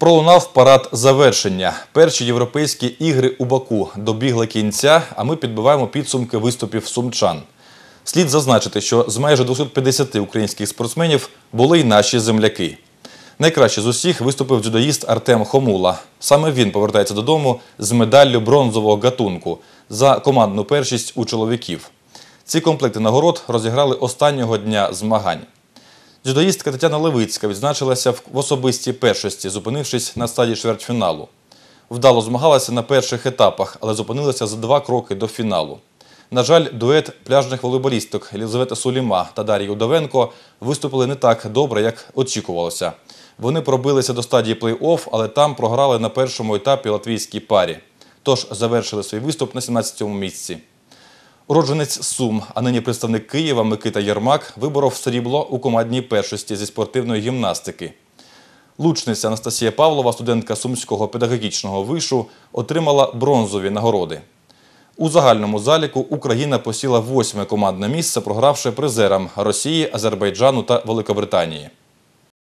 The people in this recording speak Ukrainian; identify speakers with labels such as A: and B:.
A: Пролунав парад завершення. Перші європейські ігри у Баку добігли кінця, а ми підбиваємо підсумки виступів сумчан. Слід зазначити, що з майже 250 українських спортсменів були й наші земляки. Найкраще з усіх виступив дзюдоїст Артем Хомула. Саме він повертається додому з медаллю бронзового гатунку за командну першість у чоловіків. Ці комплекти нагород розіграли останнього дня змагань. Дзюдоїстка Тетяна Левицька відзначилася в особистій першості, зупинившись на стадії чвертьфіналу. Вдало змагалася на перших етапах, але зупинилася за два кроки до фіналу. На жаль, дует пляжних волейболісток Елізавета Суліма та Дар'ї Удовенко виступили не так добре, як очікувалося. Вони пробилися до стадії плей-офф, але там програли на першому етапі латвійській парі. Тож завершили свій виступ на 17-му місці. Уродженець Сум, а нині представник Києва Микита Єрмак виборов срібло у командній першості зі спортивної гімнастики. Лучниця Анастасія Павлова, студентка Сумського педагогічного вишу, отримала бронзові нагороди. У загальному заліку Україна посіла восьме командне місце, програвши призерам Росії, Азербайджану та Великобританії.